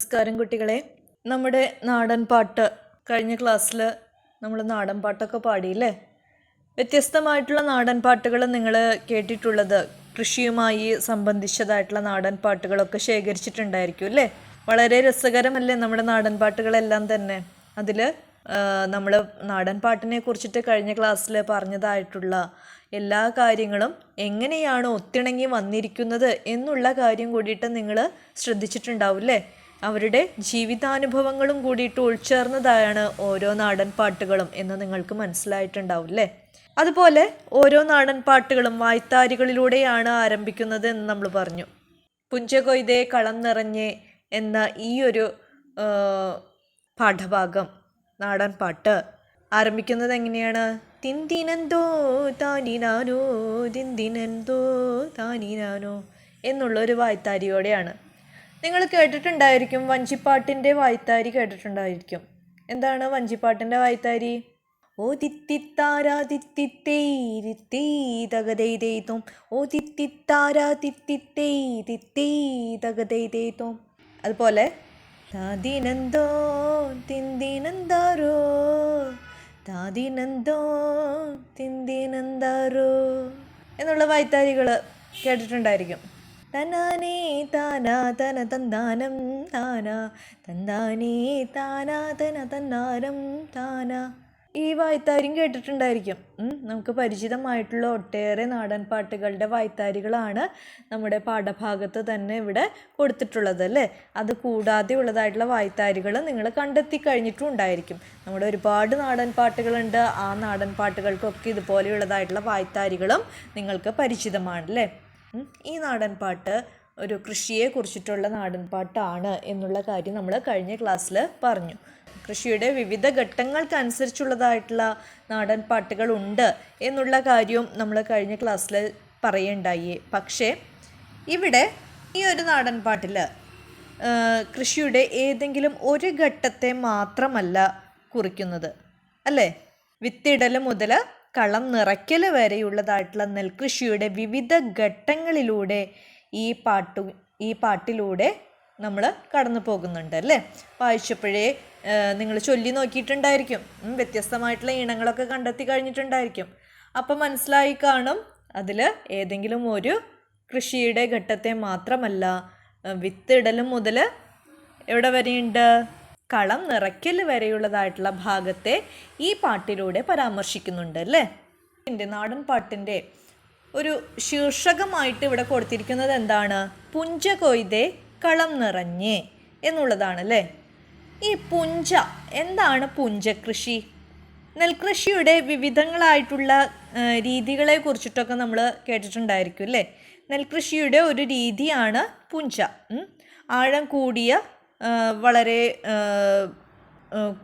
നമസ്കാരം കുട്ടികളെ. നമ്മുടെ നാടൻ പാട്ട് കഴിഞ്ഞ ക്ലാസ്സിൽ നമ്മൾ നാടൻ പാട്ടൊക്കെ പാടിയില്ലേ? വ്യത്യസ്തമായിട്ടുള്ള നാടൻ പാട്ടുകൾ നിങ്ങൾ കേട്ടിട്ടുള്ളത് കൃഷിയുമായി സംബന്ധിച്ചതായിട്ടുള്ള നാടൻ പാട്ടുകളൊക്കെ ശേഖരിച്ചിട്ടുണ്ടായിരിക്കും അല്ലേ? വളരെ രസകരമല്ലേ നമ്മുടെ നാടൻ പാട്ടുകളെല്ലാം തന്നെ. അതിൽ നമ്മൾ നാടൻ പാട്ടിനെ കുറിച്ചിട്ട് കഴിഞ്ഞ ക്ലാസ്സിൽ പറഞ്ഞതായിട്ടുള്ള എല്ലാ കാര്യങ്ങളും എങ്ങനെയാണ് ഒത്തിണങ്ങി വന്നിരിക്കുന്നത് എന്നുള്ള കാര്യം കൂടിയിട്ട് നിങ്ങൾ ശ്രദ്ധിച്ചിട്ടുണ്ടാവും അല്ലേ? അവരുടെ ജീവിതാനുഭവങ്ങളും കൂടിയിട്ട് ഉൾച്ചേർന്നതാണ് ഓരോ നാടൻ പാട്ടുകളും എന്ന് നിങ്ങൾക്ക് മനസ്സിലായിട്ടുണ്ടാവും അല്ലേ അതുപോലെ ഓരോ നാടൻ പാട്ടുകളും വായ്ത്താരികളിലൂടെയാണ് ആരംഭിക്കുന്നത് എന്ന് നമ്മൾ പറഞ്ഞു. പുഞ്ചകൊയ്തേ കളം നിറഞ്ഞേ എന്ന ഈ ഒരു പാഠഭാഗം നാടൻ പാട്ട് ആരംഭിക്കുന്നത് എങ്ങനെയാണ്? തിന്തിനെന്തോ താനിനാനോ തിന്തിനെന്തോ താനിനാനോ എന്നുള്ള ഒരു വായ്ത്താരിയോടെയാണ്. നിങ്ങൾ കേട്ടിട്ടുണ്ടായിരിക്കും വഞ്ചിപ്പാട്ടിന്റെ വായ്ത്താരി കേട്ടിട്ടുണ്ടായിരിക്കും. എന്താണ് വഞ്ചിപ്പാട്ടിന്റെ വായ്ത്താരി? ഓ തിത്തിത്താരാ തിത്തിത്തേയ് തിത്തേയ് തകതൈതേത്തോം ഓ തിത്തിത്താരാ തിത്തിത്തേയ് തിത്തേയ് തകതൈതേത്തോം അതുപോലെ താതിനന്തോ തിന്തിനന്താരോ? താതിനന്തോ തിന്തിനന്താരോ? എന്നുള്ള വായ്ത്താരികൾ കേട്ടിട്ടുണ്ടായിരിക്കും. തനാനേ താനാ തന തന്താനം താനാ. തന്താനേ താനാ തന തന്നാനം താനാ. ഈ വായ്ത്താരിയും കേട്ടിട്ടുണ്ടായിരിക്കും. നമുക്ക് പരിചിതമായിട്ടുള്ള ഒട്ടേറെ നാടൻ പാട്ടുകളുടെ വായ്ത്താരികളാണ് നമ്മുടെ പാഠഭാഗത്ത് തന്നെ ഇവിടെ കൊടുത്തിട്ടുള്ളത് അല്ലേ? അത് കൂടാതെ ഉള്ളതായിട്ടുള്ള വായ്ത്താരികൾ നിങ്ങൾ കണ്ടെത്തി കഴിഞ്ഞിട്ടും ഉണ്ടായിരിക്കും. നമ്മുടെ ഒരുപാട് നാടൻ പാട്ടുകളുണ്ട്. ആ നാടൻ പാട്ടുകൾക്കൊക്കെ ഇതുപോലെയുള്ളതായിട്ടുള്ള വായ്ത്താരികളും നിങ്ങൾക്ക് പരിചിതമാണ് അല്ലേ? ഈ നാടൻ പാട്ട് ഒരു കൃഷിയെ കുറിച്ചിട്ടുള്ള നാടൻ പാട്ടാണ് എന്നുള്ള കാര്യം നമ്മൾ കഴിഞ്ഞ ക്ലാസ്സിൽ പറഞ്ഞു. കൃഷിയുടെ വിവിധ ഘട്ടങ്ങൾക്കനുസരിച്ചുള്ളതായിട്ടുള്ള നാടൻ പാട്ടുകൾ ഉണ്ട് എന്നുള്ള കാര്യവും നമ്മൾ കഴിഞ്ഞ ക്ലാസ്സിൽ പറയുണ്ടായി. പക്ഷേ ഇവിടെ ഈ ഒരു നാടൻ പാട്ടിൽ കൃഷിയുടെ ഏതെങ്കിലും ഒരു ഘട്ടത്തെ മാത്രമല്ല കുറിക്കുന്നത്. അല്ലേ? വിത്തിടൽ മുതൽ കളം നിറയ്ക്കൽ വരെയുള്ളതായിട്ടുള്ള നെൽകൃഷിയുടെ വിവിധ ഘട്ടങ്ങളിലൂടെ ഈ പാട്ടു ഈ പാട്ടിലൂടെ നമ്മൾ കടന്നു പോകുന്നുണ്ട് അല്ലേ? വായിച്ചപ്പോഴേ നിങ്ങൾ ചൊല്ലി നോക്കിയിട്ടുണ്ടായിരിക്കും. വ്യത്യസ്തമായിട്ടുള്ള ഇനങ്ങളൊക്കെ കണ്ടെത്തി കഴിഞ്ഞിട്ടുണ്ടായിരിക്കും. അപ്പം മനസ്സിലായി കാണും അതിൽ ഏതെങ്കിലും ഒരു കൃഷിയുടെ ഘട്ടത്തെ മാത്രമല്ല വിത്തിടലും മുതൽ എവിടെ വരെയുണ്ട്? കളം നിറയ്ക്കൽ വരെയുള്ളതായിട്ടുള്ള ഭാഗത്തെ ഈ പാട്ടിലൂടെ പരാമർശിക്കുന്നുണ്ട് അല്ലേ? എന്റെ നാടൻ പാട്ടിന്റെ ഒരു ശീർഷകമായിട്ട് ഇവിടെ കൊടുത്തിരിക്കുന്നത് എന്താണ്? പുഞ്ച കൊയ്തേ കളം നിറഞ്ഞേ എന്നുള്ളതാണ് അല്ലേ? ഈ പുഞ്ച എന്താണ് പുഞ്ച കൃഷി നെൽകൃഷിയുടെ വിവിധങ്ങളായിട്ടുള്ള രീതികളെ കുറിച്ചിട്ടൊക്കെ നമ്മൾ കേട്ടിട്ടുണ്ടായിരിക്കും അല്ലേ? നെൽകൃഷിയുടെ ഒരു രീതിയാണ് പുഞ്ച. ആഴം കൂടിയ വളരെ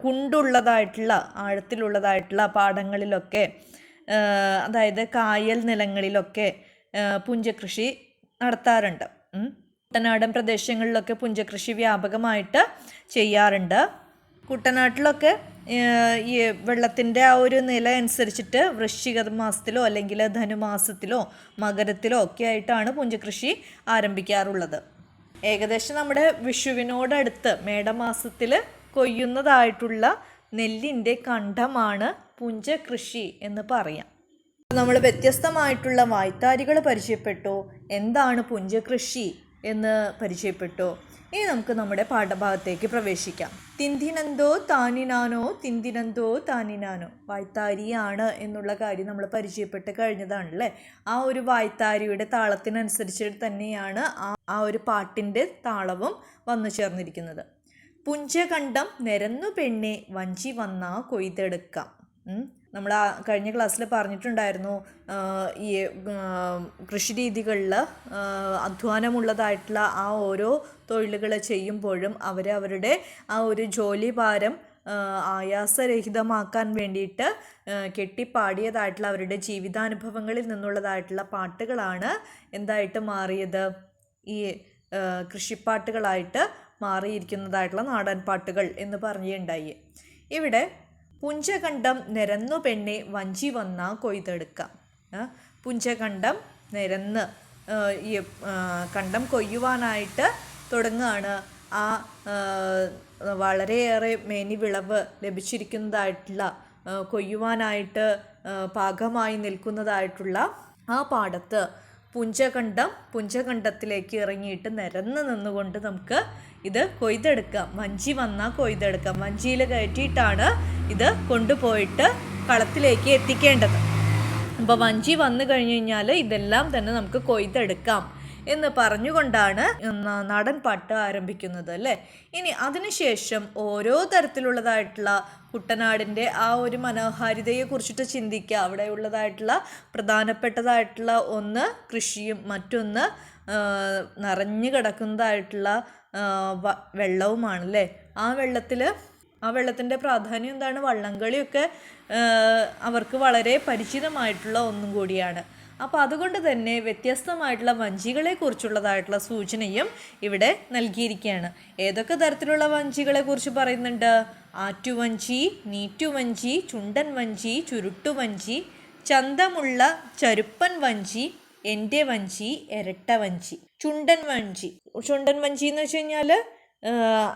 കുണ്ടുള്ളതായിട്ടുള്ള ആഴത്തിലുള്ളതായിട്ടുള്ള പാടങ്ങളിലൊക്കെ അതായത് കായൽ നിലങ്ങളിലൊക്കെ പുഞ്ചകൃഷി നടത്താറുണ്ട്. കുട്ടനാടൻ പ്രദേശങ്ങളിലൊക്കെ പുഞ്ചകൃഷി വ്യാപകമായിട്ട് ചെയ്യാറുണ്ട്. കുട്ടനാട്ടിലൊക്കെ ഈ വെള്ളത്തിന്റെ ആ ഒരു നില അനുസരിച്ചിട്ട് വൃശ്ചിക മാസത്തിലോ അല്ലെങ്കിൽ ധനുമാസത്തിലോ മകരത്തിലോ ഒക്കെ ആയിട്ടാണ് പുഞ്ചകൃഷി ആരംഭിക്കാറുള്ളത്. ഏകദേശം നമ്മുടെ വിഷുവിനോടടുത്ത് മേടമാസത്തിൽ കൊയ്യുന്നതായിട്ടുള്ള നെല്ലിന്റെ കണ്ഠമാണ് പുഞ്ചകൃഷി എന്ന് പറയാം. നമ്മൾ വ്യത്യസ്തമായിട്ടുള്ള വായ്ത്താരികൾ പരിചയപ്പെട്ടു? എന്താണ് പുഞ്ച കൃഷി എന്ന് പരിചയപ്പെട്ടു? ഇനി നമുക്ക് നമ്മുടെ പാഠഭാഗത്തേക്ക് പ്രവേശിക്കാം. തിന്തിനന്തോ താനിനാനോ തിന്തിനന്തോ താനിനാനോ. വായ്ത്താരിയാണ് എന്നുള്ള കാര്യം നമ്മൾ പരിചയപ്പെട്ട് കഴിഞ്ഞതാണല്ലേ? ആ ഒരു വായ്ത്താരിയുടെ താളത്തിനനുസരിച്ച് തന്നെയാണ് ആ ആ ഒരു പാട്ടിന്റെ താളവും വന്നു ചേർന്നിരിക്കുന്നത്. പുഞ്ചകണ്ഠം നിരന്നു പെണ്ണെ വഞ്ചി വന്നാ കൊയ്തെടുക്കാം. നമ്മൾ ആ കഴിഞ്ഞ ക്ലാസ്സിൽ പറഞ്ഞിട്ടുണ്ടായിരുന്നു ഈ കൃഷി രീതികളിൽ അധ്വാനമുള്ളതായിട്ടുള്ള ആ ഓരോ തൊഴിലുകൾ ചെയ്യുമ്പോഴും അവരുടെ ആ ഒരു ജോലി ഭാരം ആയാസരഹിതമാക്കാൻ വേണ്ടിയിട്ട് കെട്ടിപ്പാടിയതായിട്ടുള്ള അവരുടെ ജീവിതാനുഭവങ്ങളിൽ നിന്നുള്ളതായിട്ടുള്ള പാട്ടുകളാണ് എന്തായിട്ട് മാറിയത്. ഈ കൃഷിപ്പാട്ടുകളായിട്ട് മാറിയിരിക്കുന്നതായിട്ടുള്ള നാടൻ പാട്ടുകൾ എന്ന് പറയുകയുണ്ടായി ഇവിടെ പുഞ്ചകണ്ഠം നിരന്നു പെണ്ണെ വഞ്ചി വന്നാ കൊയ്തെടുക്കാം. പുഞ്ചകണ്ഠം നിരന്ന് ഈ കണ്ടം കൊയ്യുവാനായിട്ട് തുടങ്ങുകയാണ്. ആ വളരെയേറെ മേനി വിളവ് ലഭിച്ചിരിക്കുന്നതായിട്ടുള്ള കൊയ്യുവാനായിട്ട് പാകമായി നിൽക്കുന്നതായിട്ടുള്ള ആ പാടത്ത് പുഞ്ചകണ്ഠം പുഞ്ചകണ്ഠത്തിലേക്ക് ഇറങ്ങിയിട്ട് നിരന്ന് നിന്നുകൊണ്ട് നമുക്ക് ഇത് കൊയ്തെടുക്കാം. വഞ്ചി വന്നാൽ കൊയ്തെടുക്കാം. വഞ്ചിയിൽ കയറ്റിയിട്ടാണ് ഇത് കൊണ്ടുപോയിട്ട് കളത്തിലേക്ക് എത്തിക്കേണ്ടത്. അപ്പോൾ വഞ്ചി വന്നു കഴിഞ്ഞു കഴിഞ്ഞാൽ ഇതെല്ലാം തന്നെ നമുക്ക് കൊയ്തെടുക്കാം എന്ന് പറഞ്ഞുകൊണ്ടാണ് നാടൻ പാട്ട് ആരംഭിക്കുന്നത് അല്ലേ? ഇനി അതിനുശേഷം ഓരോ തരത്തിലുള്ളതായിട്ടുള്ള കുട്ടനാടിന്റെ ആ ഒരു മനോഹാരിതയെ കുറിച്ചിട്ട് ചിന്തിക്കുക. അവിടെ ഉള്ളതായിട്ടുള്ള പ്രധാനപ്പെട്ടതായിട്ടുള്ള ഒന്ന് കൃഷിയും മറ്റൊന്ന് നിറഞ്ഞു കിടക്കുന്നതായിട്ടുള്ള വെള്ളവുമാണല്ലേ? ആ വെള്ളത്തിൽ ആ വെള്ളത്തിന്റെ പ്രാധാന്യം എന്താണ്? വള്ളംകളിയൊക്കെ അവർക്ക് വളരെ പരിചിതമായിട്ടുള്ള ഒന്നും കൂടിയാണ്. അപ്പോൾ അതുകൊണ്ട് തന്നെ വ്യത്യസ്തമായിട്ടുള്ള വഞ്ചികളെക്കുറിച്ചുള്ളതായിട്ടുള്ള സൂചനയും ഇവിടെ നൽകിയിരിക്കുകയാണ്. ഏതൊക്കെ തരത്തിലുള്ള വഞ്ചികളെ കുറിച്ച് പറയുന്നുണ്ട്? ആറ്റുവഞ്ചി നീറ്റുവഞ്ചി ചുണ്ടൻ വഞ്ചി ചുരുട്ടുവഞ്ചി ചന്തമുള്ള ചരുപ്പൻ വഞ്ചി എന്റെ വഞ്ചി ഇരട്ട വഞ്ചി ചുണ്ടൻ വഞ്ചി. ചുണ്ടൻ വഞ്ചി എന്ന് വെച്ച് കഴിഞ്ഞാൽ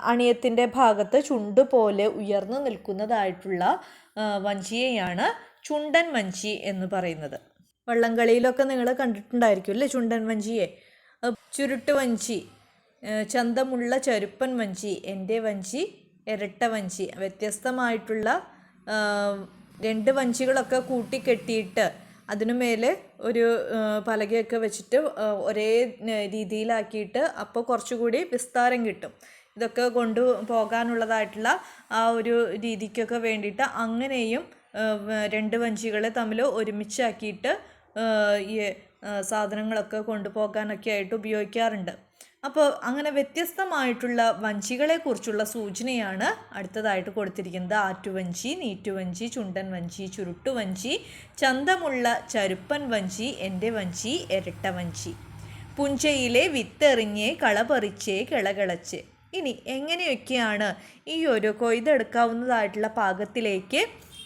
അണിയത്തിന്റെ ഭാഗത്ത് ചുണ്ട് പോലെ ഉയർന്നു നിൽക്കുന്നതായിട്ടുള്ള വഞ്ചിയെയാണ് ചുണ്ടൻ വഞ്ചി എന്ന് പറയുന്നത്. വള്ളംകളിയിലൊക്കെ നിങ്ങൾ കണ്ടിട്ടുണ്ടായിരിക്കും അല്ലേ? ചുണ്ടൻ വഞ്ചിയെ. ചുരുട്ട് വഞ്ചി ചന്തമുള്ള ചരുപ്പൻ വഞ്ചി എന്റെ വഞ്ചി ഇരട്ട വഞ്ചി. വ്യത്യസ്തമായിട്ടുള്ള രണ്ട് വഞ്ചികളൊക്കെ കൂട്ടിക്കെട്ടിയിട്ട് അതിനു മേലെ ഒരു പലകയൊക്കെ വെച്ചിട്ട് ഒരേ രീതിയിലാക്കിയിട്ട് അപ്പോൾ കുറച്ചുകൂടി വിസ്താരം കിട്ടും. ഇതൊക്കെ കൊണ്ടു പോകാനുള്ളതായിട്ടുള്ള ആ ഒരു രീതിക്കൊക്കെ വേണ്ടിയിട്ട് അങ്ങനെയും രണ്ട് വഞ്ചികളെ തമ്മിൽ ഒരുമിച്ചാക്കിയിട്ട് ഈ സാധനങ്ങളൊക്കെ കൊണ്ടുപോകാനൊക്കെ ആയിട്ട് ഉപയോഗിക്കാറുണ്ട്. അപ്പോൾ അങ്ങനെ വ്യത്യസ്തമായിട്ടുള്ള വഞ്ചികളെക്കുറിച്ചുള്ള സൂചനയാണ് അടുത്തതായിട്ട് കൊടുത്തിരിക്കുന്നത്. ആറ്റുവഞ്ചി നീറ്റുവഞ്ചി ചുണ്ടൻ വഞ്ചി ചുരുട്ടുവഞ്ചി ചന്തമുള്ള ചരുപ്പൻ വഞ്ചി എന്റെ വഞ്ചി ഇരട്ട വഞ്ചി പുഞ്ചയിലെ വിത്തെറിഞ്ഞ് കളപറിച്ച് കിളകിളച്ച്. ഇനി എങ്ങനെയൊക്കെയാണ് ഈ ഒരു കൊയ്തെടുക്കാവുന്നതായിട്ടുള്ള പാകത്തിലേക്ക്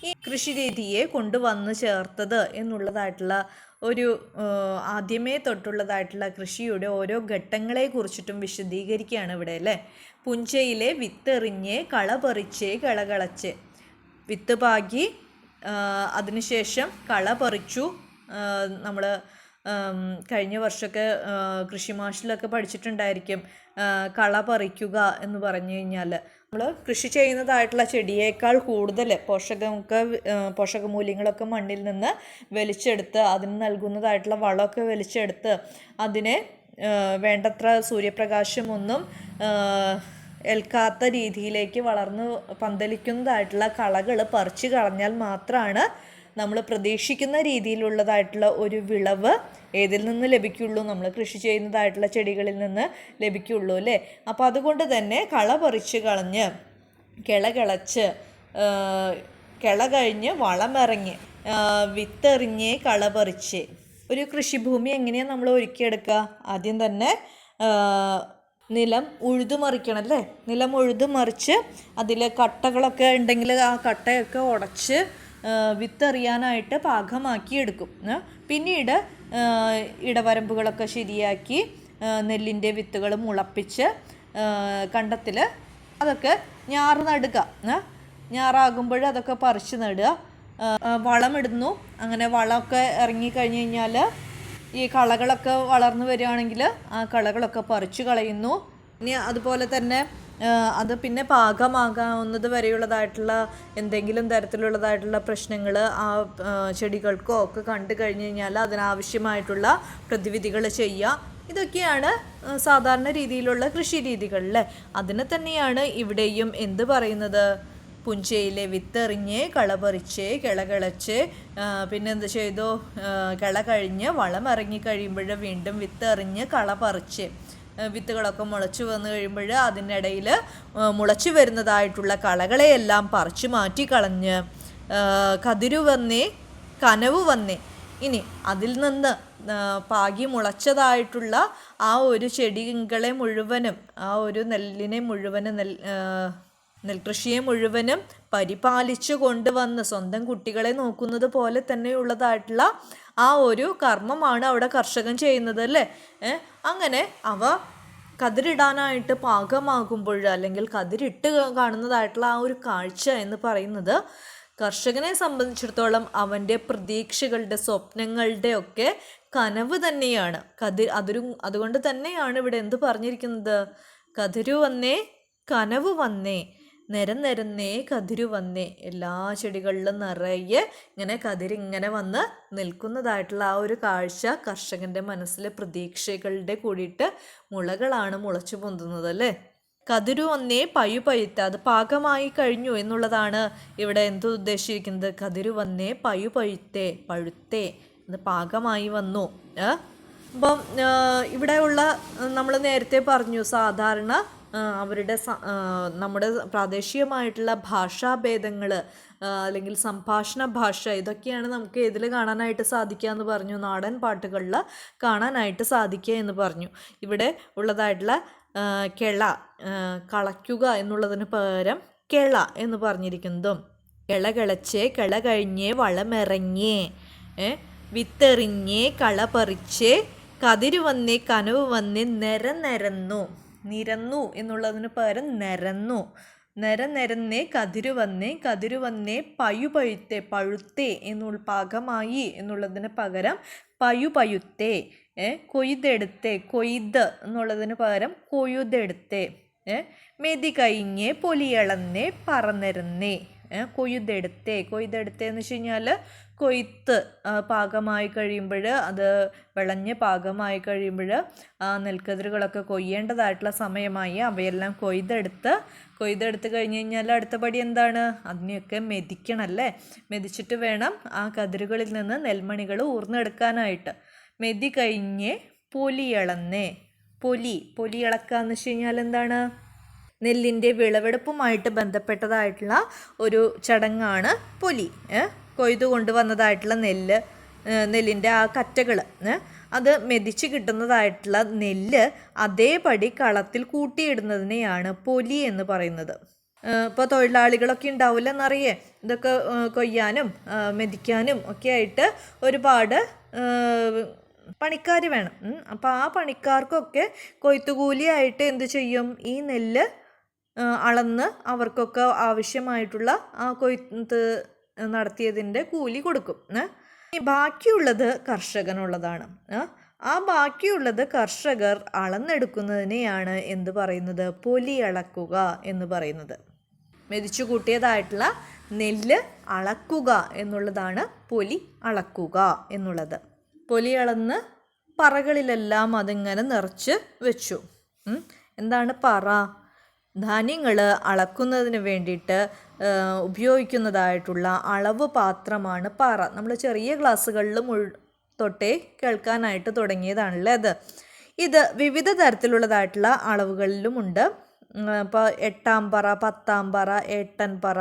ഈ കൃഷി രീതിയെ കൊണ്ടുവന്ന് ചേർത്തത് എന്നുള്ളതായിട്ടുള്ള ഒരു ആദ്യമേ തൊട്ടുള്ളതായിട്ടുള്ള കൃഷിയുടെ ഓരോ ഘട്ടങ്ങളെ കുറിച്ചിട്ടും വിശദീകരിക്കുകയാണ് ഇവിടെ അല്ലേ? പുഞ്ചയിലെ വിത്തെറിഞ്ഞ് കള കളപറിച്ച് കിളകിളച്ച് വിത്ത് പാകി അതിനുശേഷം കള പറിച്ചു. നമ്മൾ കഴിഞ്ഞ വർഷമൊക്കെ കൃഷിമാഷിലൊക്കെ കൃഷി മാഷിലൊക്കെ പഠിച്ചിട്ടുണ്ടായിരിക്കും കള പറിക്കുക എന്ന് പറഞ്ഞു കഴിഞ്ഞാൽ നമ്മൾ കൃഷി ചെയ്യുന്നതായിട്ടുള്ള ചെടിയേക്കാൾ കൂടുതൽ പോഷകമൊക്കെ പോഷകമൂല്യങ്ങളൊക്കെ മണ്ണിൽ നിന്ന് വലിച്ചെടുത്ത് അതിന് നൽകുന്നതായിട്ടുള്ള വളമൊക്കെ വലിച്ചെടുത്ത് അതിനെ വേണ്ടത്ര സൂര്യപ്രകാശമൊന്നും ഏൽക്കാത്ത രീതിയിലേക്ക് വളർന്ന് പന്തലിക്കുന്നതായിട്ടുള്ള കളകൾ പറിച്ചു കളഞ്ഞാൽ മാത്രമാണ് നമ്മൾ പ്രതീക്ഷിക്കുന്ന രീതിയിലുള്ളതായിട്ടുള്ള ഒരു വിളവ് ഏതിൽ നിന്ന് ലഭിക്കുള്ളൂ? നമ്മൾ കൃഷി ചെയ്യുന്നതായിട്ടുള്ള ചെടികളിൽ നിന്ന് ലഭിക്കുള്ളൂ അല്ലേ? അപ്പോൾ അതുകൊണ്ട് തന്നെ കള പറിച്ച് കളഞ്ഞ് കിള കിളച്ച് കിള കഴിഞ്ഞ് വളമിറങ്ങി വിത്തെറിഞ്ഞ് കള പറിച്ച്. ഒരു കൃഷിഭൂമി എങ്ങനെയാണ് നമ്മൾ ഒരുക്കിയെടുക്കുക? ആദ്യം തന്നെ നിലം ഉഴുതുമറിക്കണം അല്ലേ? നിലം ഉഴുതുമറിച്ച് അതിൽ കട്ടകളൊക്കെ ഉണ്ടെങ്കിൽ ആ കട്ടയൊക്കെ ഉടച്ച് വിത്തെറിയാനായിട്ട് പാകമാക്കി എടുക്കും പിന്നീട് ഇടവരമ്പുകളൊക്കെ ശരിയാക്കി നെല്ലിന്റെ വിത്തുകൾ മുളപ്പിച്ച് കണ്ടത്തിൽ അതൊക്കെ ഞാറ് നടുക. ഞാറാകുമ്പോൾ അതൊക്കെ പറിച്ച് നടുക. വളമിടുന്നു അങ്ങനെ വളമൊക്കെ ഇറങ്ങി കഴിഞ്ഞ് കഴിഞ്ഞാൽ ഈ കളകളൊക്കെ വളർന്നു വരികയാണെങ്കിൽ ആ കളകളൊക്കെ പറിച്ചു കളയുന്നു. ഇനി അതുപോലെ തന്നെ അത് പിന്നെ പാകമാകാവുന്നത് വരെയുള്ളതായിട്ടുള്ള എന്തെങ്കിലും തരത്തിലുള്ളതായിട്ടുള്ള പ്രശ്നങ്ങൾ ആ ചെടികൾക്കോ ഒക്കെ കണ്ടു കഴിഞ്ഞ് കഴിഞ്ഞാൽ അതിനാവശ്യമായിട്ടുള്ള പ്രതിവിധികൾ ചെയ്യുക. ഇതൊക്കെയാണ് സാധാരണ രീതിയിലുള്ള കൃഷി രീതികളിൽ അതിനെ തന്നെയാണ് ഇവിടെയും എന്ത് പറയുന്നത്? പുഞ്ചയിലെ വിത്തെറിഞ്ഞ് കളപറിച്ച് കിളകിളച്ച് പിന്നെന്ത് ചെയ്തു? കിള കഴിഞ്ഞ് വളം ഇറങ്ങി കഴിയുമ്പോൾ വീണ്ടും വിത്തെറിഞ്ഞ് കള പറിച്ച്. വിത്തുകളൊക്കെ മുളച്ചു വന്നു കഴിയുമ്പോൾ അതിനിടയിൽ മുളച്ചു വരുന്നതായിട്ടുള്ള കളകളെയെല്ലാം പറിച്ചു മാറ്റി കളഞ്ഞ് കതിരു വന്നേ കനവ് വന്നേ. ഇനി അതിൽ നിന്ന് പാകി മുളച്ചതായിട്ടുള്ള ആ ഒരു ചെടികളെ മുഴുവനും ആ ഒരു നെല്ലിനെ മുഴുവനും നെൽ നെൽകൃഷിയെ മുഴുവനും പരിപാലിച്ചു കൊണ്ടുവന്ന് സ്വന്തം കുട്ടികളെ നോക്കുന്നത് പോലെ തന്നെയുള്ളതായിട്ടുള്ള ആ ഒരു കർമ്മമാണ് അവിടെ കർഷകൻ ചെയ്യുന്നത് അല്ലേ? അങ്ങനെ അവ കതിരിടാനായിട്ട് പാകമാകുമ്പോൾ അല്ലെങ്കിൽ കതിരിട്ട് കാണുന്നതായിട്ടുള്ള ആ ഒരു കാഴ്ച എന്ന് പറയുന്നത് കർഷകനെ സംബന്ധിച്ചിടത്തോളം അവന്റെ പ്രതീക്ഷകളുടെ സ്വപ്നങ്ങളുടെ ഒക്കെ കനവ് തന്നെയാണ്. കതിർ അതൊരു അതുകൊണ്ട് തന്നെയാണ് ഇവിടെ എന്ത് പറഞ്ഞിരിക്കുന്നത്? കതിരു വന്നേ കനവ് വന്നേ. നിരം നിരന്നേ കതിരു വന്നേ. എല്ലാ ചെടികളിലും നിറയെ ഇങ്ങനെ കതിരിങ്ങനെ വന്ന് നിൽക്കുന്നതായിട്ടുള്ള ആ ഒരു കാഴ്ച കർഷകന്റെ മനസ്സിലെ പ്രതീക്ഷകളുടെ കൂടിയിട്ട് മുളകളാണ് മുളച്ചു പൊന്തുന്നത് അല്ലേ? കതിരു ഒന്നേ പയു പഴുത്ത അത് പാകമായി കഴിഞ്ഞു എന്നുള്ളതാണ് ഇവിടെ എന്തു ഉദ്ദേശിച്ചിരിക്കുന്നത്? കതിരു വന്നേ പയു പഴുത്തേ പഴുത്തേ അത് പാകമായി വന്നു? അപ്പം ഇവിടെയുള്ള നമ്മൾ നേരത്തെ പറഞ്ഞു സാധാരണ അവരുടെ നമ്മുടെ പ്രാദേശികമായിട്ടുള്ള ഭാഷാഭേദങ്ങൾ അല്ലെങ്കിൽ സംഭാഷണ ഭാഷ ഇതൊക്കെയാണ് നമുക്ക് ഇതിൽ കാണാനായിട്ട് സാധിക്കുക എന്ന് പറഞ്ഞു നാടൻ പാട്ടുകളിൽ കാണാനായിട്ട് സാധിക്കുക എന്ന് പറഞ്ഞു. ഇവിടെ ഉള്ളതായിട്ടുള്ള കിള കളയ്ക്കുക എന്നുള്ളതിന് പകരം കിള എന്ന് പറഞ്ഞിരിക്കുന്നതും. കിള കിളച്ചേ കിള കഴിഞ്ഞേ വളമിറങ്ങേ ഏ വിത്തെറിഞ്ഞേ കള പറിച്ചേ കതിര് വന്നേ കനവ് വന്നേ നിര നിരന്നു. നിരന്നു എന്നുള്ളതിന് പകരം നിരന്നു. നര നിരന്നേ കതിര് വന്നേ കതിര് വന്നേ പഴുത്തേ എന്നുള്ള പാകമായി എന്നുള്ളതിന് പകരം പയു പയുത്തേ ഏ കൊയ്തെടുത്തേ കൊയ്ത് എന്നുള്ളതിന് പകരം കൊയ്തെടുത്തേ ഏ മെതി കഴിഞ്ഞേ പൊലിയളന്നേ പറന്നിരുന്നേ. കൊയ്തെടുത്തേ കൊയ്തെടുത്തേ. എന്ന് വെച്ച് കഴിഞ്ഞാൽ കൊയ്ത്ത് പാകമായി കഴിയുമ്പോൾ അത് വിളഞ്ഞ് പാകമായി കഴിയുമ്പോൾ നെൽക്കതിരുകളൊക്കെ കൊയ്യേണ്ടതായിട്ടുള്ള സമയമായി അവയെല്ലാം കൊയ്തെടുത്ത് കൊയ്തെടുത്ത് കഴിഞ്ഞ് കഴിഞ്ഞാൽ അടുത്ത പടി എന്താണ്? അതിനെയൊക്കെ മെതിക്കണമല്ലേ മെതിച്ചിട്ട് വേണം ആ കതിരുകളിൽ നിന്ന് നെൽമണികൾ ഊർന്നെടുക്കാനായിട്ട്. മെതി കഴിഞ്ഞ് പൊലിയളന്നേ. പൊലി പൊലി ഇളക്കുക എന്ന് വെച്ച് കഴിഞ്ഞാൽ എന്താണ്? നെല്ലിന്റെ വിളവെടുപ്പുമായിട്ട് ബന്ധപ്പെട്ടതായിട്ടുള്ള ഒരു ചടങ്ങാണ് പൊലി. കൊയ്തു കൊണ്ടുവന്നതായിട്ടുള്ള നെല്ല് നെല്ലിന്റെ ആ കറ്റകൾ. അത് മെതിച്ച് കിട്ടുന്നതായിട്ടുള്ള നെല്ല് അതേപടി കളത്തിൽ കൂട്ടിയിടുന്നതിനെയാണ് പൊലി എന്ന് പറയുന്നത്. ഇപ്പോൾ തൊഴിലാളികളൊക്കെ ഉണ്ടാവില്ല എന്നറിയേ ഇതൊക്കെ കൊയ്യാനും മെതിക്കാനും ഒക്കെ ആയിട്ട് ഒരുപാട് പണിക്കാർ വേണം. അപ്പോൾ ആ പണിക്കാർക്കൊക്കെ കൊയ്ത്തുകൂലിയായിട്ട് എന്ത് ചെയ്യും? ഈ നെല്ല് അളന്ന് അവർക്കൊക്കെ ആവശ്യമായിട്ടുള്ള ആ കൊയ്ത്ത് നടത്തിയതിന്റെ കൂലി കൊടുക്കും. ബാക്കിയുള്ളത് കർഷകനുള്ളതാണ്. ആ ബാക്കിയുള്ളത് കർഷകർ അളന്നെടുക്കുന്നതിനെയാണ് എന്ത് പറയുന്നത്? പൊലി അളക്കുക എന്ന് പറയുന്നത്. മെതിച്ചു കൂട്ടിയതായിട്ടുള്ള നെല്ല് അളക്കുക എന്നുള്ളതാണ് പൊലി അളക്കുക എന്നുള്ളത്. പൊലി അളന്ന് പറകളിലെല്ലാം അതിങ്ങനെ നിറച്ച് വെച്ചു. എന്താണ് പറ? ധാന്യങ്ങൾ അളക്കുന്നതിന് വേണ്ടിയിട്ട് ഉപയോഗിക്കുന്നതായിട്ടുള്ള അളവ് പാത്രമാണ് പാറ. നമ്മൾ ചെറിയ ഗ്ലാസ്സുകളിൽ മുഴു തൊട്ടേ കേൾക്കാനായിട്ട് തുടങ്ങിയതാണല്ലേ അത്. ഇത് വിവിധ തരത്തിലുള്ളതായിട്ടുള്ള അളവുകളിലുമുണ്ട് ഇപ്പോൾ എട്ടാം പറ പത്താം പറ ഏട്ടൻ പറ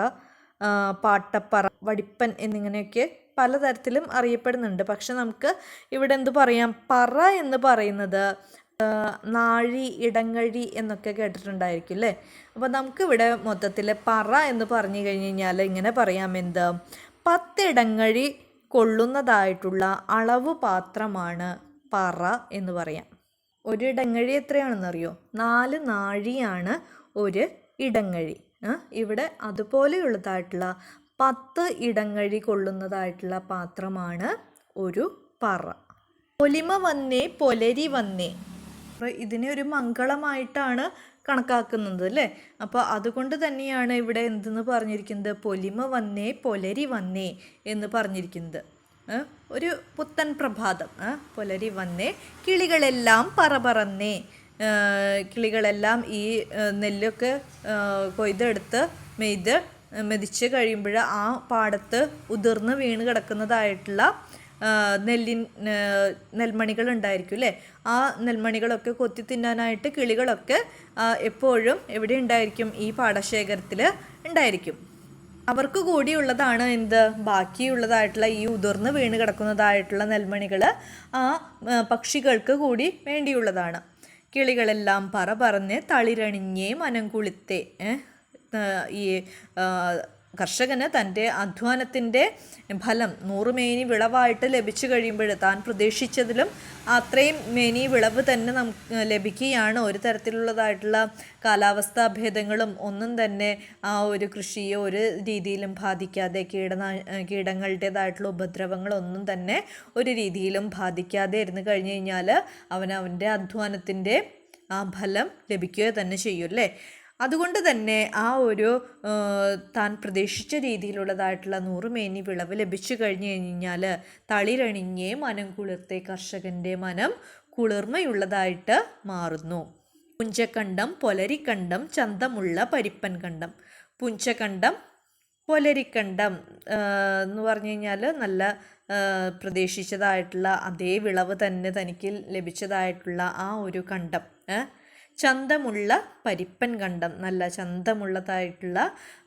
പാട്ടപ്പറ വടിപ്പൻ എന്നിങ്ങനെയൊക്കെ പലതരത്തിലും അറിയപ്പെടുന്നുണ്ട്. പക്ഷെ നമുക്ക് ഇവിടെ എന്ത് പറയാം? പറ എന്ന് പറയുന്നത് നാഴി ഇടങ്ങഴി എന്നൊക്കെ കേട്ടിട്ടുണ്ടായിരിക്കും അല്ലേ അപ്പോൾ നമുക്കിവിടെ മൊത്തത്തിൽ പറ എന്ന് പറഞ്ഞു കഴിഞ്ഞ് കഴിഞ്ഞാൽ ഇങ്ങനെ പറയാം. എന്ത്? പത്തിടങ്ങഴി കൊള്ളുന്നതായിട്ടുള്ള അളവ് പാത്രമാണ് പറ എന്ന് പറയാം. ഒരു ഇടങ്ങഴി എത്രയാണെന്നറിയോ? നാല് നാഴിയാണ് ഒരു ഇടങ്ങഴി. ഇവിടെ അതുപോലെയുള്ളതായിട്ടുള്ള പത്ത് ഇടങ്ങഴി കൊള്ളുന്നതായിട്ടുള്ള പാത്രമാണ് ഒരു പറ. പൊലിമ വന്നേ പൊലരി വന്നേ. അപ്പോൾ ഇതിനെ ഒരു മംഗളമായിട്ടാണ് കണക്കാക്കുന്നത് അല്ലേ? അപ്പോൾ അതുകൊണ്ട് തന്നെയാണ് ഇവിടെ എന്തെന്ന് പറഞ്ഞിരിക്കുന്നത്? പൊലിമ വന്നേ പൊലരി വന്നേ എന്ന് പറഞ്ഞിരിക്കുന്നത്. ഒരു പുത്തൻ പ്രഭാതം? പൊലരി വന്നേ കിളികളെല്ലാം പറ പറന്നേ കിളികളെല്ലാം ഈ നെല്ലൊക്കെ കൊയ്തെടുത്ത് മെയ്ത് മെതിച്ച് കഴിയുമ്പോൾ ആ പാടത്ത് ഉതിർന്ന് വീണ് കിടക്കുന്നതായിട്ടുള്ള നെല്ലിൻ നെൽമണികൾ ഉണ്ടായിരിക്കും അല്ലേ? ആ നെൽമണികളൊക്കെ കൊത്തി തിന്നാനായിട്ട് കിളികളൊക്കെ എപ്പോഴും എവിടെ ഉണ്ടായിരിക്കും? ഈ പാടശേഖരത്തിൽ ഉണ്ടായിരിക്കും. അവർക്ക് കൂടിയുള്ളതാണ് എന്ത്? ബാക്കിയുള്ളതായിട്ടുള്ള ഈ ഉതിർന്ന് വീണ് കിടക്കുന്നതായിട്ടുള്ള നെൽമണികൾ ആ പക്ഷികൾക്ക് കൂടി വേണ്ടിയുള്ളതാണ്. കിളികളെല്ലാം പറ പറഞ്ഞ് തളിരണിഞ്ഞേ മനം കുളിത്തേ ഈ കർഷകന് തന്റെ അധ്വാനത്തിന്റെ ഫലം നൂറ് മേനി വിളവായിട്ട് ലഭിച്ചു കഴിയുമ്പോൾ താൻ പ്രതീക്ഷിച്ചതിലും അത്രയും മേനി വിളവ് തന്നെ നമുക്ക് ലഭിക്കുകയാണ്. ഒരു തരത്തിലുള്ളതായിട്ടുള്ള കാലാവസ്ഥാ ഭേദങ്ങളും ഒന്നും തന്നെ ആ ഒരു കൃഷിയെ ഒരു രീതിയിലും ബാധിക്കാതെ കീടനാ കീടങ്ങളുടേതായിട്ടുള്ള ഉപദ്രവങ്ങളൊന്നും തന്നെ ഒരു രീതിയിലും ബാധിക്കാതെ ഇരുന്ന് കഴിഞ്ഞ് കഴിഞ്ഞാൽ അവൻ അവന്റെ അധ്വാനത്തിന്റെ ആ ഫലം ലഭിക്കുക തന്നെ ചെയ്യും അല്ലേ? അതുകൊണ്ട് തന്നെ ആ ഒരു താൻ പ്രതീക്ഷിച്ച രീതിയിലുള്ളതായിട്ടുള്ള നൂറുമേനി വിളവ് ലഭിച്ചു കഴിഞ്ഞു കഴിഞ്ഞാൽ തളിരണിഞ്ഞേ മനം കുളിർത്തെ കർഷകന്റെ മനം കുളിർമയുള്ളതായിട്ട് മാറുന്നു പുഞ്ചക്കണ്ടം പൊലരിക്കണ്ടം ചന്തമുള്ള പരിപ്പൻ കണ്ടം പുഞ്ചക്കണ്ടം പൊലരിക്കണ്ടം എന്ന് പറഞ്ഞു കഴിഞ്ഞാൽ നല്ല പ്രതീക്ഷിച്ചതായിട്ടുള്ള അതേ വിളവ് തന്നെ തനിക്ക് ലഭിച്ചതായിട്ടുള്ള ആ ഒരു കണ്ടം? ചന്തമുള്ള പരിപ്പൻ കണ്ടം നല്ല ചന്തമുള്ളതായിട്ടുള്ള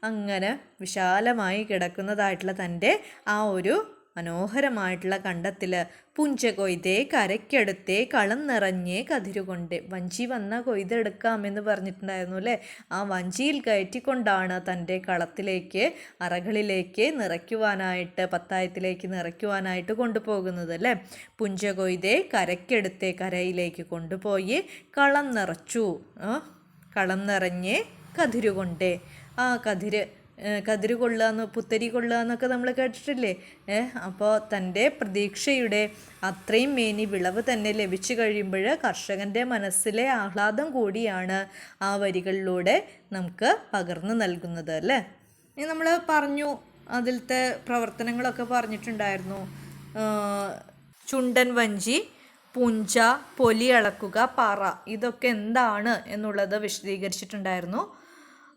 അങ്ങനെ വിശാലമായി കിടക്കുന്നതായിട്ടുള്ള തന്റെ ആ ഒരു മനോഹരമായിട്ടുള്ള കണ്ടത്തിൽ പുഞ്ച കൊയ്തേ കരയ്ക്കടുത്തേ കളം നിറഞ്ഞേ കതിരുകൊണ്ട് വഞ്ചി വന്ന കൊയ്തെടുക്കാമെന്ന് പറഞ്ഞിട്ടുണ്ടായിരുന്നു അല്ലേ? ആ വഞ്ചിയിൽ കയറ്റിക്കൊണ്ടാണ് തന്റെ കളത്തിലേക്ക് അറകളിലേക്ക് നിറയ്ക്കുവാനായിട്ട് പത്തായത്തിലേക്ക് നിറയ്ക്കുവാനായിട്ട് കൊണ്ടുപോകുന്നത് അല്ലേ? പുഞ്ച കൊയ്തേ കരയ്ക്കെടുത്തേ കരയിലേക്ക് കൊണ്ടുപോയി കളം നിറച്ചു. കളം നിറഞ്ഞേ കതിരുകൊണ്ടേ. ആ കതിര് കതിര് കൊള്ളുക പുത്തരി കൊള്ളുക എന്നൊക്കെ നമ്മൾ കേട്ടിട്ടില്ലേ? അപ്പോൾ തന്റെ പ്രതീക്ഷയുടെ അത്രയും മേനി വിളവ് തന്നെ ലഭിച്ചു കഴിയുമ്പോൾ കർഷകന്റെ മനസ്സിലെ ആഹ്ലാദം കൂടിയാണ് ആ വരികളിലൂടെ നമുക്ക് പകർന്നു നൽകുന്നത് അല്ലേ? ഇനി നമ്മൾ പറഞ്ഞു അതിലത്തെ പ്രവർത്തനങ്ങളൊക്കെ പറഞ്ഞിട്ടുണ്ടായിരുന്നു. ചുണ്ടൻ വഞ്ചി പുഞ്ച പൊലി അളക്കുക പാറ ഇതൊക്കെ എന്താണ് എന്നുള്ളത് വിശദീകരിച്ചിട്ടുണ്ടായിരുന്നു.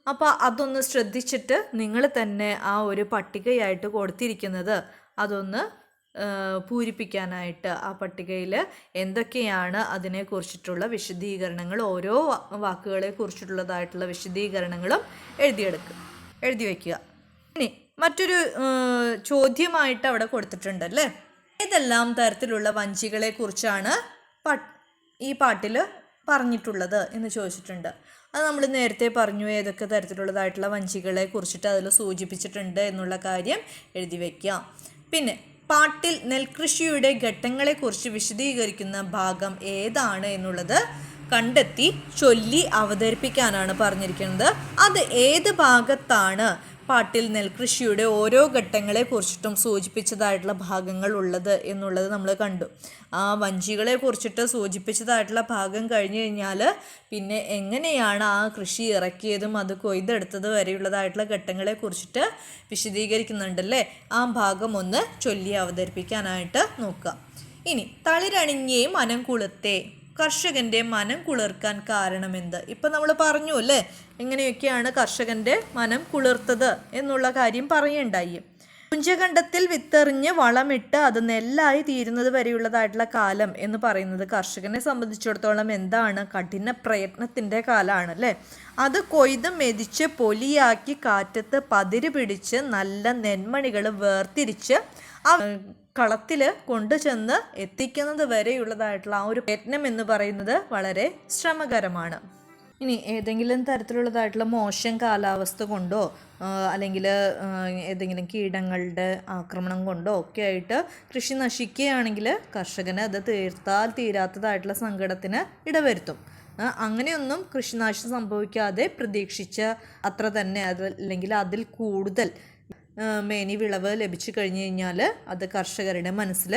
അപ്പോൾ അതൊന്ന് ശ്രദ്ധിച്ചിട്ട് നിങ്ങൾ തന്നെ ആ ഒരു പട്ടികയായിട്ട് കൊടുത്തിരിക്കുന്നത്. അതൊന്ന് പൂരിപ്പിക്കാനായിട്ട് ആ പട്ടികയിൽ എന്തൊക്കെയാണ് അതിനെക്കുറിച്ചിട്ടുള്ള വിശദീകരണങ്ങൾ ഓരോ വാക്കുകളെ കുറിച്ചിട്ടുള്ളതായിട്ടുള്ള വിശദീകരണങ്ങളും എഴുതിയെടുക്കുക എഴുതി വയ്ക്കുക ഇനി മറ്റൊരു ചോദ്യമായിട്ട് അവിടെ കൊടുത്തിട്ടുണ്ടല്ലേ? ഏതെല്ലാം തരത്തിലുള്ള വഞ്ചികളെ കുറിച്ചാണ് പ- ഈ പാട്ടിൽ പറഞ്ഞിട്ടുള്ളത് എന്ന് ചോദിച്ചിട്ടുണ്ട്. അത് നമ്മൾ നേരത്തെ പറഞ്ഞു ഏതൊക്കെ തരത്തിലുള്ളതായിട്ടുള്ള വഞ്ചികളെ കുറിച്ചിട്ട് അതിൽ സൂചിപ്പിച്ചിട്ടുണ്ട് എന്നുള്ള കാര്യം എഴുതി വയ്ക്കുക പിന്നെ പാട്ടിൽ നെൽകൃഷിയുടെ ഘട്ടങ്ങളെക്കുറിച്ച് വിശദീകരിക്കുന്ന ഭാഗം ഏതാണ് എന്നുള്ളത് കണ്ടെത്തി ചൊല്ലി അവതരിപ്പിക്കാനാണ് പറഞ്ഞിരിക്കുന്നത്. അത് ഏത് ഭാഗത്താണ്? പാട്ടിൽ നെൽകൃഷിയുടെ ഓരോ ഘട്ടങ്ങളെ കുറിച്ചിട്ടും സൂചിപ്പിച്ചതായിട്ടുള്ള ഭാഗങ്ങൾ ഉള്ളത് എന്നുള്ളത് നമ്മൾ കണ്ടു. ആ വഞ്ചികളെ കുറിച്ചിട്ട് സൂചിപ്പിച്ചതായിട്ടുള്ള ഭാഗം കഴിഞ്ഞു കഴിഞ്ഞാൽ പിന്നെ എങ്ങനെയാണ് ആ കൃഷി ഇറക്കിയതും അത് കൊയ്തെടുത്തത് വരെയുള്ളതായിട്ടുള്ള ഘട്ടങ്ങളെ കുറിച്ചിട്ട് വിശദീകരിക്കുന്നുണ്ടല്ലേ? ആ ഭാഗം ഒന്ന് ചൊല്ലി അവതരിപ്പിക്കാനായിട്ട് നോക്കുക. ഇനി തളിരണിഞ്ഞേ മനം കുളത്തെ കർഷകന്റെ മനം കുളിർക്കാൻ കാരണമെന്ത്? ഇപ്പം നമ്മൾ പറഞ്ഞു അല്ലേ എങ്ങനെയൊക്കെയാണ് കർഷകന്റെ മനം കുളിർത്തത് എന്നുള്ള കാര്യം പറയുണ്ടായി പുഞ്ചകണ്ഡത്തിൽ വിത്തെറിഞ്ഞ് വളമിട്ട് അത് നെല്ലായി തീരുന്നത് വരെയുള്ളതായിട്ടുള്ള കാലം എന്ന് പറയുന്നത് കർഷകനെ സംബന്ധിച്ചിടത്തോളം എന്താണ്? കഠിന പ്രയത്നത്തിന്റെ കാലമാണ് അല്ലേ? അത് കൊയ്ത് മെതിച്ച് പൊലിയാക്കി കാറ്റത്ത് പതിര് പിടിച്ച് നല്ല നെന്മണികൾ വേർതിരിച്ച് ആ കളത്തിൽ കൊണ്ടുചെന്ന് എത്തിക്കുന്നത് വരെയുള്ളതായിട്ടുള്ള ആ ഒരു പ്രയത്നം എന്ന് പറയുന്നത് വളരെ ശ്രമകരമാണ്. ഇനി ഏതെങ്കിലും തരത്തിലുള്ളതായിട്ടുള്ള മോശം കാലാവസ്ഥ കൊണ്ടോ അല്ലെങ്കിൽ ഏതെങ്കിലും കീടങ്ങളുടെ ആക്രമണം കൊണ്ടോ ഒക്കെ ആയിട്ട് കൃഷി നശിക്കുകയാണെങ്കിൽ കർഷകന് അത് തീർത്താൽ തീരാത്തതായിട്ടുള്ള സങ്കടത്തിന് ഇടവരുത്തും. അങ്ങനെയൊന്നും കൃഷിനാശം സംഭവിക്കാതെ പ്രതീക്ഷിച്ച അത്ര തന്നെ അത് അല്ലെങ്കിൽ അതിൽ കൂടുതൽ മേനി വിളവ് ലഭിച്ചു കഴിഞ്ഞു കഴിഞ്ഞാൽ അത് കർഷകരുടെ മനസ്സിൽ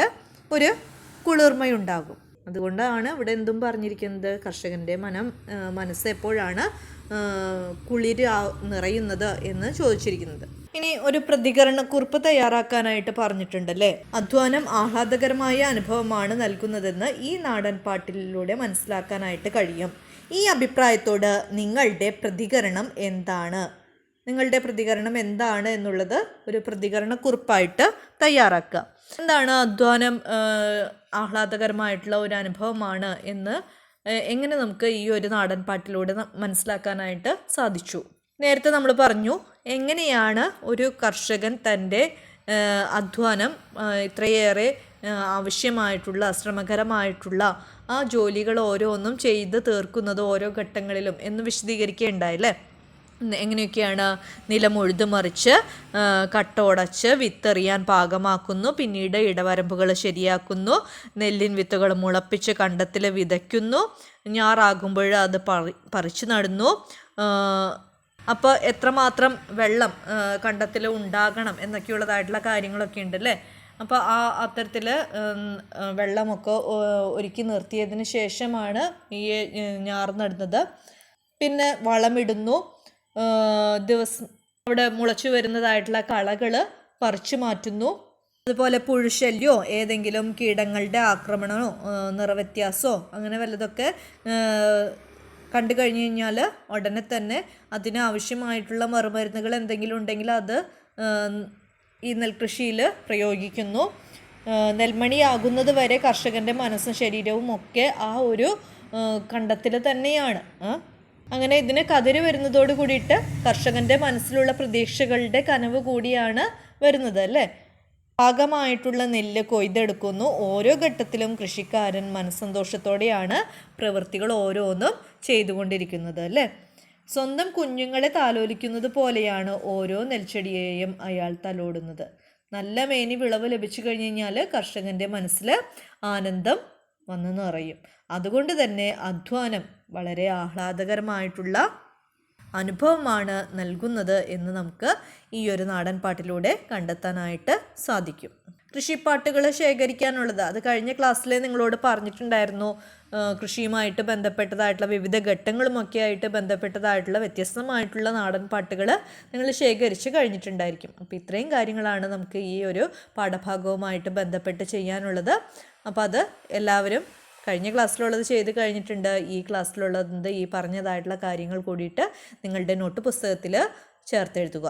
ഒരു കുളിർമയുണ്ടാകും. അതുകൊണ്ടാണ് ഇവിടെ എന്തും പറഞ്ഞിരിക്കുന്നത്. കർഷകന്റെ മനം മനസ്സ് എപ്പോഴാണ് കുളിര് നിറയുന്നത് എന്ന് ചോദിച്ചിരിക്കുന്നത്. ഇനി ഒരു പ്രതികരണ കുറിപ്പ് തയ്യാറാക്കാനായിട്ട് പറഞ്ഞിട്ടുണ്ടല്ലേ? അധ്വാനം ആഹ്ലാദകരമായ അനുഭവമാണ് നൽകുന്നതെന്ന് ഈ നാടൻ പാട്ടിലൂടെ മനസ്സിലാക്കാനായിട്ട് കഴിയും. ഈ അഭിപ്രായത്തോട് നിങ്ങളുടെ പ്രതികരണം എന്താണ്? നിങ്ങളുടെ പ്രതികരണം എന്താണ് എന്നുള്ളത് ഒരു പ്രതികരണ പ്രതികരണക്കുറിപ്പായിട്ട് തയ്യാറാക്കുക എന്താണ് അധ്വാനം ആഹ്ലാദകരമായിട്ടുള്ള ഒരു അനുഭവമാണ് എന്ന് എങ്ങനെ നമുക്ക് ഈ ഒരു നാടൻ പാട്ടിലൂടെ മനസ്സിലാക്കാനായിട്ട് സാധിച്ചു? നേരത്തെ നമ്മൾ പറഞ്ഞു എങ്ങനെയാണ് ഒരു കർഷകൻ തന്റെ അധ്വാനം ഇത്രയേറെ ആവശ്യമായിട്ടുള്ള ശ്രമകരമായിട്ടുള്ള ആ ജോലികൾ ഓരോന്നും ചെയ്ത് തീർക്കുന്നത് ഓരോ ഘട്ടങ്ങളിലും എന്ന് വിശദീകരിക്കുകയുണ്ടായില്ലേ എങ്ങനെയൊക്കെയാണ് നിലം ഉഴുതു മറിച്ച് ആ, കട്ടോടച്ച് വിത്തെറിയാൻ പാകമാക്കുന്നു പിന്നീട് ഇടവരമ്പുകൾ ശരിയാക്കുന്നു നെല്ലിൻ വിത്തുകൾ മുളപ്പിച്ച് കണ്ടത്തിൽ വിതയ്ക്കുന്നു ഞാറാകുമ്പോൾ അത് പറി പറിച്ചു നടുന്നു. അപ്പോൾ എത്രമാത്രം വെള്ളം കണ്ടത്തിൽ ഉണ്ടാകണം എന്നൊക്കെയുള്ളതായിട്ടുള്ള കാര്യങ്ങളൊക്കെ ഉണ്ട് അല്ലേ അപ്പോൾ ആ അത്തരത്തിൽ വെള്ളമൊക്കെ ഒരുക്കി നിർത്തിയതിന് ശേഷമാണ് ഈ ഞാറ് നടുന്നത്. പിന്നെ വളമിടുന്നു ദിവസം അവിടെ മുളച്ചു വരുന്നതായിട്ടുള്ള കളകൾ പറിച്ചു മാറ്റുന്നു അതുപോലെ പുഴുശല്യോ ഏതെങ്കിലും കീടങ്ങളുടെ ആക്രമണമോ നിറവ്യത്യാസമോ അങ്ങനെ വല്ലതൊക്കെ കണ്ടു കഴിഞ്ഞു കഴിഞ്ഞാൽ ഉടനെ തന്നെ അതിനാവശ്യമായിട്ടുള്ള മറുമരുന്നുകൾ എന്തെങ്കിലും ഉണ്ടെങ്കിൽ അത് ഈ നെൽകൃഷിയിൽ പ്രയോഗിക്കുന്നു നെൽമണിയാകുന്നത് വരെ കർഷകന്റെ മനസ്സും ശരീരവും ഒക്കെ ആ ഒരു കണ്ടത്തിൽ തന്നെയാണ്. അങ്ങനെ ഇതിന് കതിര് വരുന്നതോട് കൂടിയിട്ട് കർഷകന്റെ മനസ്സിലുള്ള പ്രതീക്ഷകളുടെ കനവ് കൂടിയാണ് വരുന്നത് അല്ലേ? പാകമായിട്ടുള്ള നെല്ല് കൊയ്തെടുക്കുന്നു. ഓരോ ഘട്ടത്തിലും കൃഷിക്കാരൻ മനസ്സന്തോഷത്തോടെയാണ് പ്രവൃത്തികൾ ഓരോന്നും ചെയ്തുകൊണ്ടിരിക്കുന്നത് അല്ലേ? സ്വന്തം കുഞ്ഞുങ്ങളെ താലോലിക്കുന്നത് പോലെയാണ് ഓരോ നെൽച്ചെടിയെയും അയാൾ തലോടുന്നത്. നല്ല മേനി വിളവ് ലഭിച്ചു കഴിഞ്ഞു കഴിഞ്ഞാൽ കർഷകന്റെ മനസ്സിൽ ആനന്ദം വന്നു നിറയും അതുകൊണ്ട് തന്നെ അധ്വാനം വളരെ ആഹ്ലാദകരമായിട്ടുള്ള അനുഭവമാണ് നൽകുന്നത് എന്ന് നമുക്ക് ഈ ഒരു നാടൻ പാട്ടിലൂടെ കണ്ടെത്താനായിട്ട് സാധിക്കും. കൃഷിപ്പാട്ടുകൾ ശേഖരിക്കാനുള്ളത് അത് കഴിഞ്ഞ ക്ലാസ്സിലെ നിങ്ങളോട് പറഞ്ഞിട്ടുണ്ടായിരുന്നു. കൃഷിയുമായിട്ട് ബന്ധപ്പെട്ടതായിട്ടുള്ള വിവിധ ഘട്ടങ്ങളുമൊക്കെ ആയിട്ട് ബന്ധപ്പെട്ടതായിട്ടുള്ള വ്യത്യസ്തമായിട്ടുള്ള നാടൻ പാട്ടുകൾ നിങ്ങൾ ശേഖരിച്ച് കഴിഞ്ഞിട്ടുണ്ടായിരിക്കും. അപ്പോൾ ഇത്രയും കാര്യങ്ങളാണ് നമുക്ക് ഈ ഒരു പാഠഭാഗവുമായിട്ട് ബന്ധപ്പെട്ട് ചെയ്യാനുള്ളത്. അപ്പോൾ അത് എല്ലാവരും കഴിഞ്ഞ ക്ലാസ്സിലുള്ളത് ചെയ്ത് കഴിഞ്ഞിട്ടുണ്ട്. ഈ ക്ലാസ്സിലുള്ളത് ഈ പറഞ്ഞതായിട്ടുള്ള കാര്യങ്ങൾ കൂടിയിട്ട് നിങ്ങളുടെ നോട്ട് പുസ്തകത്തിൽ ചേർത്തെഴുതുക.